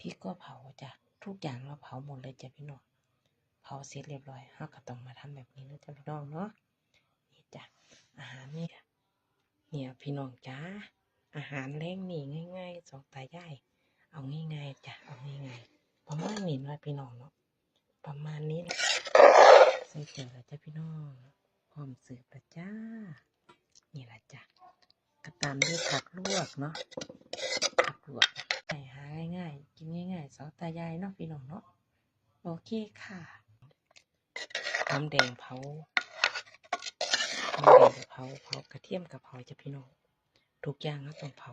พริกก็เผาจ้ะ ทุกอย่างเราเผาหมดเลยจ้ะพี่น้องเผาเสร็จเรียบร้อยเราก็ต้องมาทำแบบนี้นะจ้ะพี่น้องเนาะนี่จ้ะอาหารนี่เนี่ยพี่น้องจ้าอาหารแรงนี่ง่ายๆสองตายายเอาง่ายๆจ้ะเอาง่ายๆประมาณนี้นะพี่น้องเนาะประมาณนี้นะใส่เจอแล้วจ้ะพี่น้องพร้อมเสิร์ฟแล้วจ้า นี่แหละจ้ะก็ตามด้วยผักลวกเนาะผักลวก ง่หาง่ายๆ กินง่ายๆสองตายายเนาะพี่น้องเนาะโอเคค่ะหอมแดงเผาหอมแดงเผาเผากระเทียมกับเผาจะพี่น้องทุกอย่างเราต้องเผา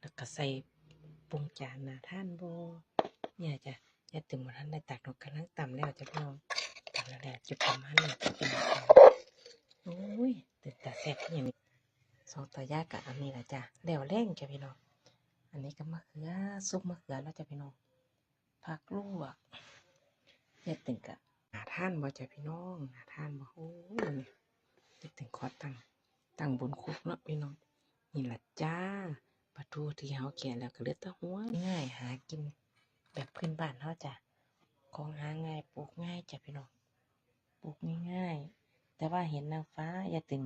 แล้วก็ใส่ปรุงจานนาท่านโบเนี่ยจ้ะจะถึงมาท่านได้ตักนกกำลังต่ำแล้วจะพี่น้องต่ำแล้วแหละจุดประมาณนี้จะเป็นโอ้ยตื่นตาแซ่บอย่างนี้สองตัวยากกับอันนี้แหละจ้ะเดี๋ยวเร่งจ้ะพี่น้อง อันนี้ก็มะเขือซุปมะเขือแล้วจะพี่น้องผักลวกเนี่ยตึงกับหาท่านบ่จะพี่น้องหาท่านบ่โอ้ยเนี่ยตึงขอตั้งตั้งบนคุกเนาะพี่น้องนี่แหละจ้าปลาทูที่เฮาแกะแล้วก็เลือแต่หัวง่ายหากินแบบพื้นบ้านเฮาจ้ะของหาง่ายปลูกง่ายจ้ะพี่น้องปลูกง่ายๆแต่ว่าเห็นนางฟ้าอย่าตึง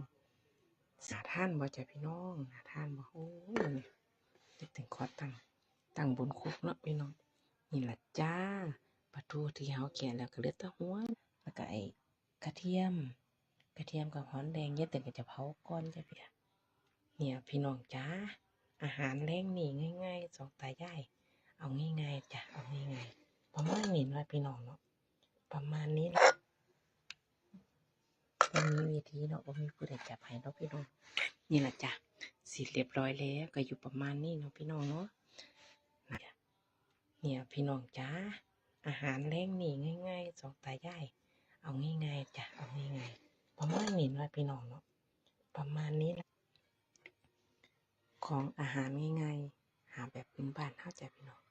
สาท่านบ่จะพี่น้องหาท่านบ่โอ้ย นี่จะถึงขอตั้งตั้งบนคุกเนาะพี่น้องนี่แหละจ้าปลาทูที่เฮาแกะแล้วก็เหลือแต่หัวแล้วก็ไอ้กระเทียม กระเทียมกับหอมแดงเยอะแต่ก็จะเผาก่อนจ้ะพี่เนี่ยพี่น้องจ้าอาหารแรงนี่ง่ายๆสองตายายเอาง่ายๆจ้ะเอาง่ายๆประมาณนี้เนะพี่น้องเนาะประมาณนี้นะมันมีวิธีเนาะว่ามีผู้ใดจับให้เนาะพี่น้องนี่แหละจ้ะ สิเรียบร้อยแล้วก็อยู่ประมาณนี้เนาะพี่น้องเนาะเนี่ยพี่น้องจ้าอาหารแรงนี่ง่ายๆสองตายายเอาง่ายๆจ้ะเอาง่ายๆประมาณนี้เนะพี่น้องเนาะประมาณนี้นะของอาหารง่ายๆหาแบบพื้นบ้านเฮาจ้ะพี่น้อง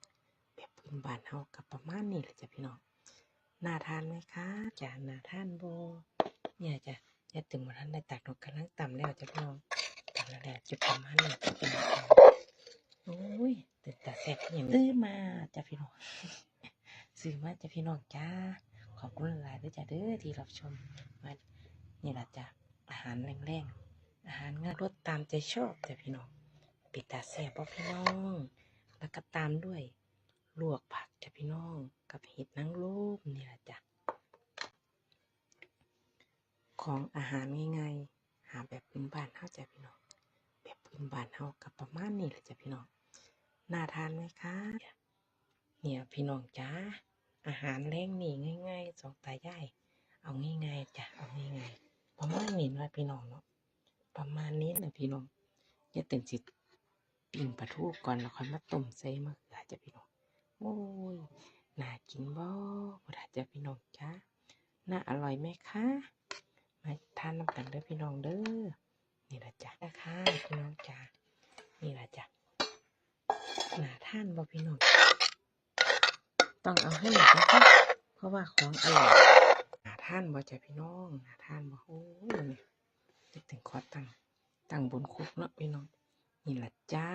แบบพื้นบ้านเฮากับประมาณนี้แหละจ้ะพี่น้องน่าทานไหมคะจ้ะน่าทานโบเนี่ยจ้ะจะถึงวันท่านได้ตักนกกำลังต่ำแล้วจ้ะพี่น้อง แล้วแหละจุดประมาณนี้จะเป็นอะไรโอ้ยตื่นตาแซ่บอย่างนี้ซื้อมาจ้ะพี่น้องซื้อมาจ้ะพี่น้องจ้าขอบคุณหลายด้วยจ้ะเด้อที่รับชมมานี่แหละจ้ะอาหารแรงๆอาหารง่ายรสตามใจชอบจ้ะพี่น้องปิดตาแซ่บบ่พี่น้องแล้วก็ตามด้วยลวกผักจ้ะพี่น้องกับเห็ดนางรมนี่แหละจ้ะของอาหารง่ายๆหาแบบพื้นบ้านเฮาใจพี่น้อง แบบพื้นบานเฮากับประมาณนี้แหละจ้ะพี่น้อง น่าทานไหมคะ เนี่ยพี่น้องจ้า อาหารแรงนี่ง่ายๆสองตายายเอาง่ายๆจ้ะ เอาง่ายๆประมาณนี้เนะพี่น้องเนาะ ประมาณนี้แหละพี่น้องอย่าตื่นสิตปิ้งปลาทูก่อนแล้วค่อยมาต้มใส่มะเขือจ้ะพี่น้อง โอ้ย น่ากินบ่บ่ได้จ้ะพี่น้องจ้าน่าอร่อยไหมคะ มาทานน้ำกันเด้อพี่น้องเด้อ นี่ละจ้ะนะคะพี่น้องจ้านี่ละจ้ะหนาท่านบ่พี่น้องต้องเอาให้หมดนะคะเพราะว่าของอร่อยหนาท่านบ่จ้ะพี่น้องหนาท่านบ่โอ้ยนี่นึกถึงขอตั้งตั้งบนคุกเนาะพี่น้องนี่ละจ้า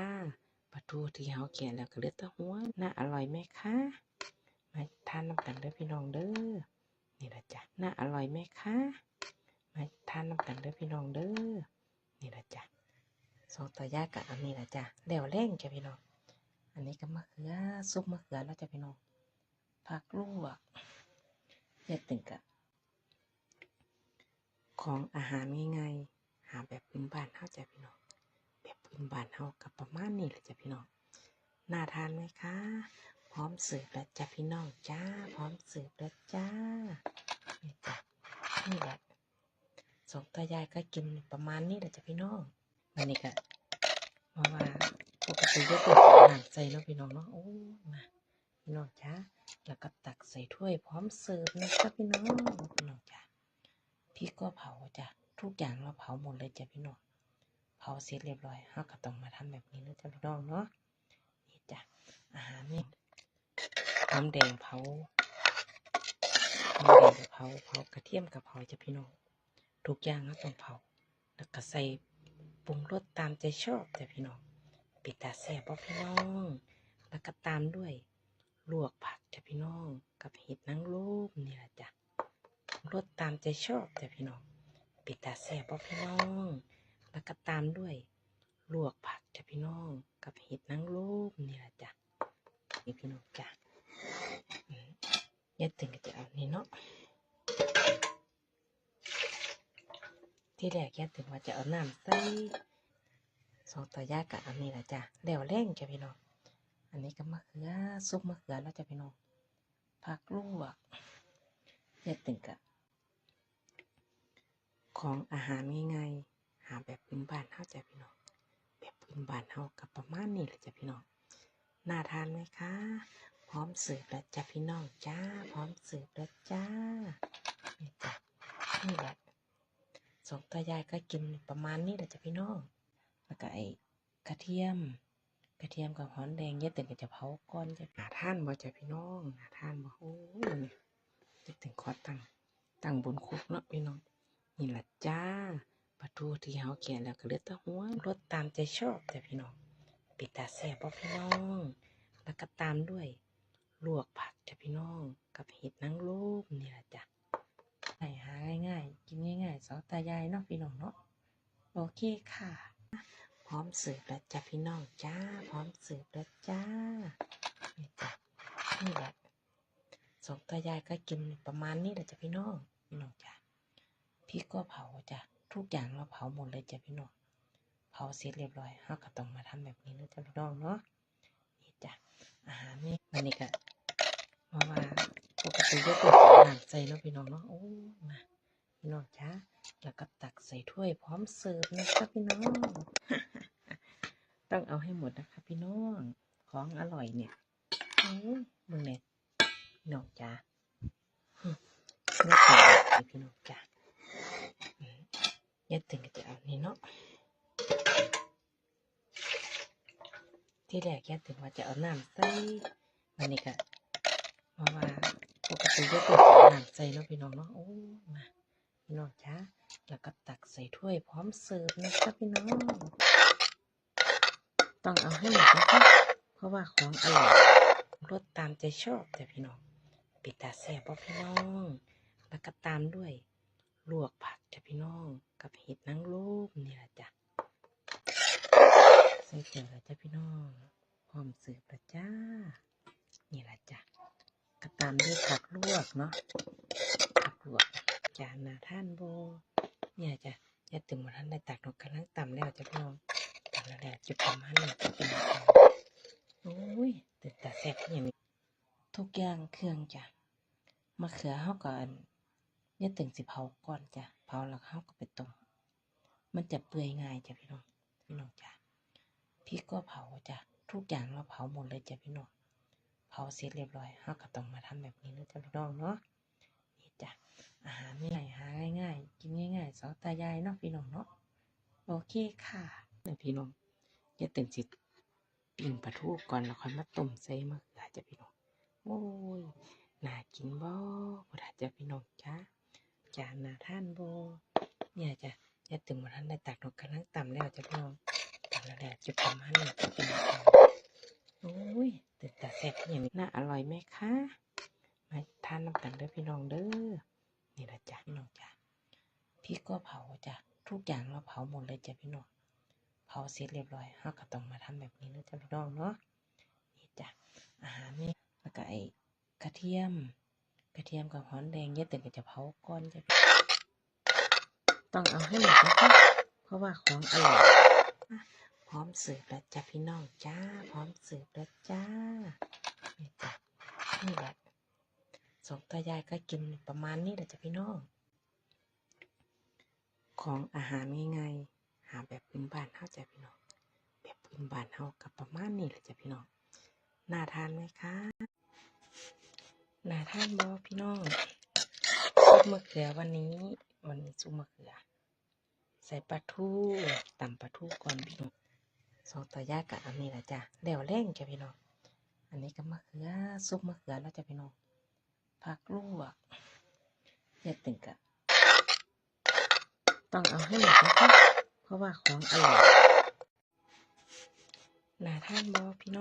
ปลาทูที่เฮาแกะแล้วก็เลือแต่หัวน่าอร่อยไหมคะมาทานน้ำกันเด้อพี่น้องเด้อนี่ละจ้ะน่าอร่อยไหมคะมาทานน้ำกันเด้อพี่น้องเด้อ นี่ละจ้ะสองตัวยากกับอันนี้ละจ้ะเดี๋ยวเร่งจ้ะพี่น้อง อันนี้ก็มะเขือซุปมะเขือแล้วจ้ะพี่น้องผักลวกเนี่ยตึงกะของอาหารง่ายๆ หาแบบพื้นบ้านเฮาจ้ะพี่น้อง แบบพื้นบ้านเฮากับประมาณนี้แหละจ้ะพี่น้องน่าทานไหมคะ พร้อมเสิร์ฟแล้วจ้ะพี่น้องจ้า พร้อมเสิร์ฟแล้วจ้านี่จ้ะนี่แหละ สองตายายก็กินประมาณนี้แหละจ้ะพี่น้องวันนี้ก็มาว่าปกติจะเป็นอาหารใส่เนาะพี่น้องเนาะโอ้มาพี่น้องจ้าแล้วก็ตักใส่ถ้วยพร้อมเสิร์ฟนะจ๊ะพี่น้องพี่น้องจ้าพริกก็เผาจ้ะทุกอย่างเราเผาหมดเลยจ้ะพี่น้องเผาเสร็จเรียบร้อยเราก็ต้องมาทำแบบนี้นะจ๊ะพี่น้องเนาะนี่จ้ะอาหารนี่หอมแดงเผาหอมแดงเผาเผากระเทียมกับเผาจ้ะพี่น้อง ทุกอย่างเราต้องเผา แล้วก็ใส่ปรุงรสตามใจชอบจ้ะพี่น้องปิดตาแซ่บบ่พี่น้อง แล้วก็ตามด้วยลวกผักจ้ะพี่น้อง กับเห็ดนางรมนี่แหละจ้ะรสตามใจชอบจ้ะพี่น้องปิดตาแซ่บบ่พี่น้อง แล้วก็ตามด้วยลวกผักจ้ะพี่น้อง กับเห็ดนางรมนี่แหละจ้ะนี่พี่น้องจ้ะอืมยายตึงก็จะเอานี่เนาะ ที่แรกยายตึงว่าจะเอาน้ำใส่สองต่อยายกับอันนี้ล่ะจ้ะแล้วแรงจ้ะพี่น้อง อันนี้ก็มะเขือซุปมะเขือแล้วจ้ะพี่น้องผักลวกยายตึงกับของอาหารง่ายๆหาแบบพื้นบ้านเฮาจ้ะพี่น้อง แบบพื้นบ้านเฮากับประมาณนี้แหละจ้ะพี่น้องน่าทานไหมคะ พร้อมเสิร์ฟแล้วจ้ะพี่น้องจ้า พร้อมเสิร์ฟแล้วจ้านี่จ้ะนี่แหละ สองตายายก็กินประมาณนี้แหละจ้ะพี่น้อง แล้วก็ไอ้กระเทียม กระเทียมกับหอมแดงเยอะตึงก็จะเผาก้อนจะหาท่านบ่จ้ะพี่น้องหาท่านบ่โอ้ยจะถึงขอตั้งตั้งบนคุกเนาะพี่น้องนี่แหละจ้าปลาทูที่เฮาเขียนแล้วก็เลือแต่หัวรสตามใจชอบจ้ะพี่น้องปิดตาแซ่บบ่พี่น้อง แล้วก็ตามด้วยลวกผักจ้ะพี่น้อง กับเห็ดนางรมนี่แหละจ้ะ ง่ายหาง่ายๆ กินง่ายๆสองตายายเนาะพี่น้องเนาะโอเคค่ะ พร้อมเสิร์ฟแล้วจ้ะพี่น้องจ้า พร้อมเสิร์ฟแล้วจ้านี่จ้ะนี่แหละสองตายายก็กินประมาณนี้แหละจ้ะพี่น้องพี่น้องจ้ะพริกก็เผาจ้ะทุกอย่างเราเผาหมดเลยจ้ะพี่น้องเผาเสร็จเรียบร้อยเราก็ต้องมาทำแบบนี้นะจ้ะพี่น้องเนาะนี่จ้ะอาหารนี่วันนี้ก็มาว่า ปกติยกตัวน้ำใส่เนาะพี่น้องเนาะโอ้มาพี่น้องจ้าแล้วก็ตักใส่ถ้วยพร้อมเสิร์ฟนะครับพี่น้อง ต้องเอาให้หมดนะคะพี่น้องของอร่อยเนี่ยอืมมึงเนี่ยพี่น้องจ้าไม่ขอพี่น้องจ้าอืมยายตึงก็จะเอานี่เนาะที่แรกยายตึงว่าจะเอาน้ำใส่วันนี้ก็มาว่าปกติยา ยตึงจะเอาน้ำใส่เนาะพี่น้องเนาะโอ้มาพี่น้องจ้าแล้วก็ตักใส่ถ้วยพร้อมเสิร์ฟนะครับพี่น้องต้องเอาให้หมดนะคะเพราะว่าของอร่อยรสตามใจชอบแต่พี่น้องปิดตาแซ่บพี่น้อง แล้วก็ตามด้วยลวกผักจ้ะพี่น้องกับเห็ดนางรมนี่แหละจ้ะใส่เกลือแล้วจ้ะพี่น้องพร้อมเสิร์ฟแล้วจ้านี่แหละจ้ะ ตามด้วยผักลวกเนาะผักลวกจานนาท่านโบเนี่ยจะยายตึงมาท่านได้ตักนกกำลังต่ำแล้วจะพี่น้องทำแล้วแหละจุดประมาณนี้ก็เป็นโอ้ยตื่นตาแซ่บอย่างนี้ทุกอย่างเครื่องจ้ะมะเขือเฮาก่อนเนี่ยตึงสิเผาก่อนจ้ะเผาแล้วเฮาก็ไปต้มมันจะเปื่อยง่ายจ้ะพี่น้องพี่น้องจ้ะพริกก็เผาจ้ะทุกอย่างเราเผาหมดเลยจ้ะพี่น้อง เผาเสร็จเรียบร้อยเฮาก็ต้องมาทำแบบนี้นะจ้ะพี่น้องเนาะนี่จ้ะอาหารง่ายหาง่ายๆกินง่ายๆสองตายายเนาะพี่น้องเนาะโอเคค่ะเนี่ยพี่น้องอย่าตื่นสิตปิ้งปลาทูก่อนแล้วค่อยมาต้มใส่มะเขือจ้ะพี่น้องโอ้ยน่ากินบ่บ่ได้จ้ะพี่น้องจ้าจานน่าทานบ่เนี่ยจ้ะอย่าตื่นมาทันได้ตักนกกำลังต่ำแล้วจ้ะพี่น้องต่ำแล้วแหละจุดประมาณนี้ก็เป็นบนี้โอ้ยตื่นตาแซ่บอย่างนี้น่าอร่อยไหมคะ มาทานน้ำกันเด้อพี่น้องเด้อ นี่ละจ้ะพี่น้องจ้ะพริกก็เผาจ้ะทุกอย่างเราเผาหมดเลยจ้ะพี่น้อง เผาเสร็จเรียบร้อยเราก็ต้องมาทำแบบนี้นะจ๊ะพี่น้องเนาะ นี่จ้ะอาหารนี่แล้วก็ไอ้กระเทียม กระเทียมกับหอมแดงเยอะแต่ก็จะเผาก้อนจ้ะต้องเอาให้หมดนะคะเพราะว่าของอร่อยอะพ ร้อมเสิร์ฟแล้วจ้ะพี่น้องจ้า พร้อมเสิร์ฟแล้วจ้านี่จ้ะนี่แหละสองตายายก็กินประมาณนี้แหละจ้ะพี่น้อง ของอาหารง่ายๆหาแบบพื้นบ้านเฮาจ้ะพี่น้อง แบบพื้นบ้านเฮากับประมาณนี้แหละจ้ะพี่น้องน่าทานไหมคะน่าทานบ่พี่น้องซุปมะเขือวันนี้วันนี้ซุปมะเขือ ใส่ปลาทูตำปลาทูก่อนพี่น้อง สองต่อยายกับอันนี้แหละจ้ะเดี่ยวเร่งจ้ะพี่น้อง อันนี้ก็มะเขือซุปมะเขือแล้วจ้ะพี่น้องผักลวกอย่าตึงกะต้องเอาให้หมดนะคะเพราะว่าของอร่อยน่าท่านบอพี่น้อง